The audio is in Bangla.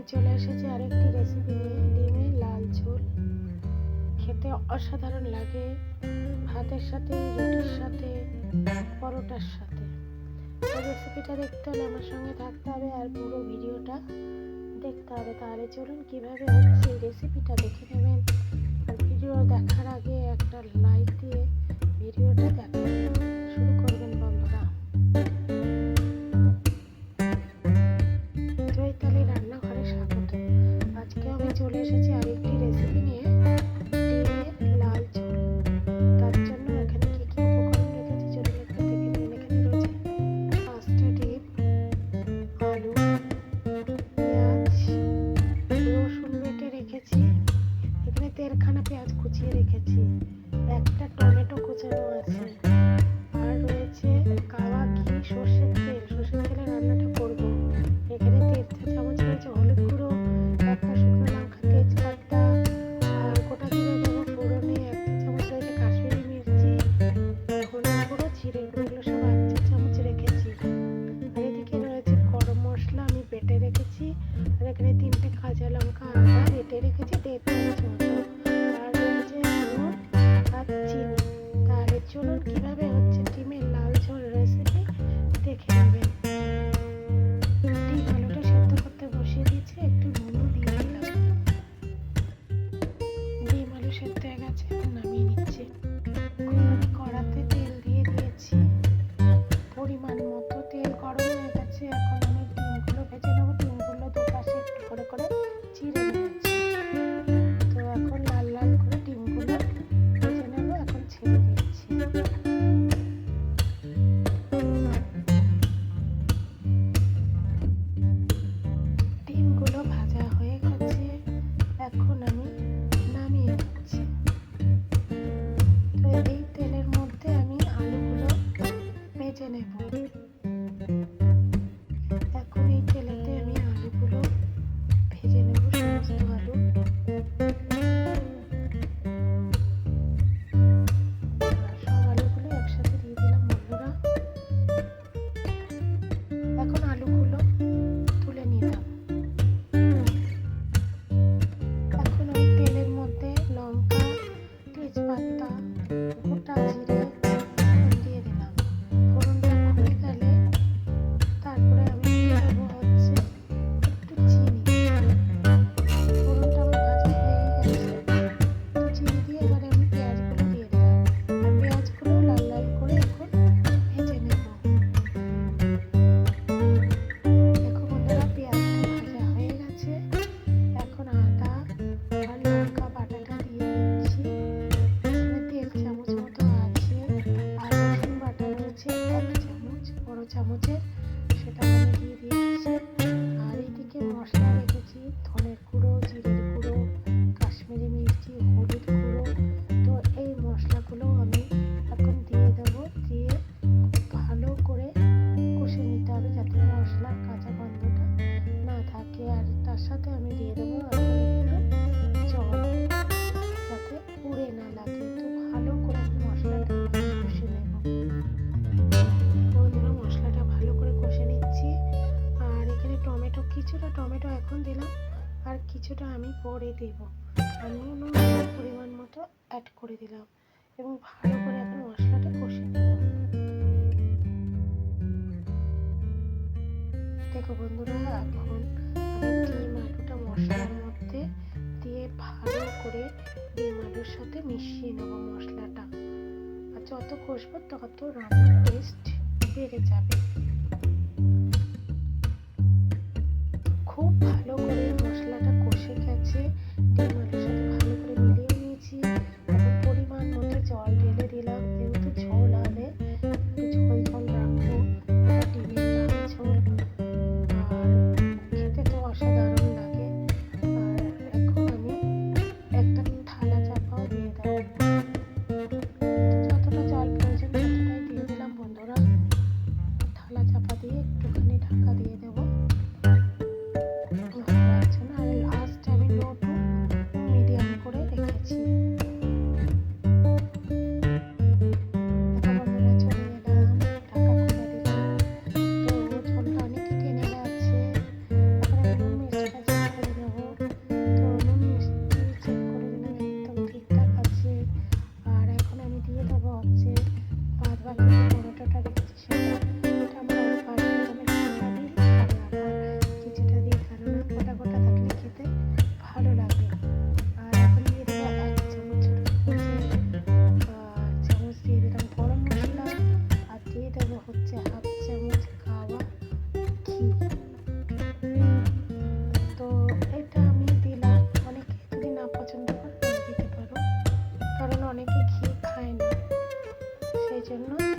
আমি চলে এসেছি আরেকটি রেসিপি নিয়ে ডিমের লাল ঝোল। খেতে অসাধারণ লাগে ভাতের সাথে, রুটির সাথে, পরোটার সাথে। রেসিপিটা দেখতে হলে আমার সঙ্গে থাকতে হবে আর পুরো ভিডিওটা দেখতে হবে। তাহলে চলুন কীভাবে হচ্ছে রেসিপিটা দেখে নেবেন। আর ভিডিও দেখার আগে একটা লাইক দিয়ে শিল্পগুলো সব আচ্ছা চামচ রেখেছি। আর এদিকে রয়েছে গরম মশলা আমি বেটে রেখেছি। আর এখানে তিনটে কাঁচা লঙ্কা আদা বেটে রেখেছি দেড় চামচ মতো। আর রয়েছে আর চিনি। তাহলে চলুন কীভাবে হচ্ছে সাথে আমি দিয়ে দেবো পুড়ে না ভালো করে মশলাটা বন্ধুরা, মশলাটা ভালো করে কষে নিচ্ছি। আর এখানে টমেটো, কিছুটা টমেটো এখন দিলাম, আর কিছুটা আমি পরে দেব। আমি পরিমাণ মতো অ্যাড করে দিলাম এবং ভালো করে এখন মশলাটা কষে দেবো দেখো বন্ধুরা, এখন ডিম আলুর সাথে মিশিয়ে নেব মশলাটা। আর যত কষবো তত রান্নার টেস্ট বেড়ে যাবে। খুব ভালো করে escucharnos.